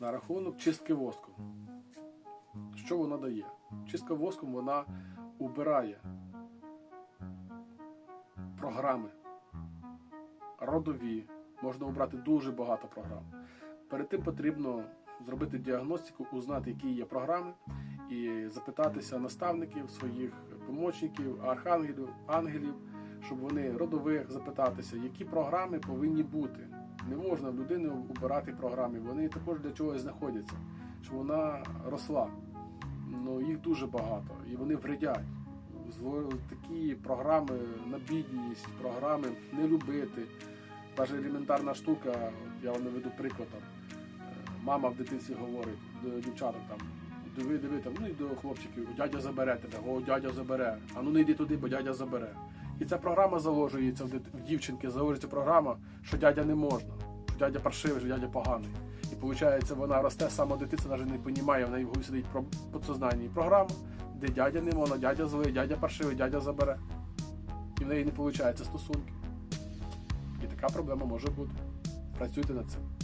на рахунок чистки воском. Що вона дає? Чистка воском вона убирає програми родові. Можна обрати дуже багато програм. Перед тим потрібно зробити діагностику, узнати, які є програми, і запитатися наставників, своїх помічників, архангелів, ангелів, щоб вони родових запитатися, які програми повинні бути. Не можна в людини обирати програми. Вони також для чогось знаходяться, щоб вона росла. Ну їх дуже багато, і вони вредять. Такі програми на бідність, програми не любити. Навіть елементарна штука, я вам наведу приклад. Там, е, мама в дитинстві говорить до дівчаток там, диви, диви там, ну і до хлопчиків, дядя забере тебе, о, дядя забере, а ну не йди туди, бо дядя забере. І ця програма заложується в, дівчинки, заложується програма, що дядя не можна, що дядя паршивий, що дядя поганий. І виходить, вона росте сама дитинства, навіть не розуміє, в неї в голові сидить про підсознання програма, де дядя не можна, дядя злий, дядя паршивий, дядя забере. І в неї не виходить стосунки. І така проблема може бути. Працюйте над цим.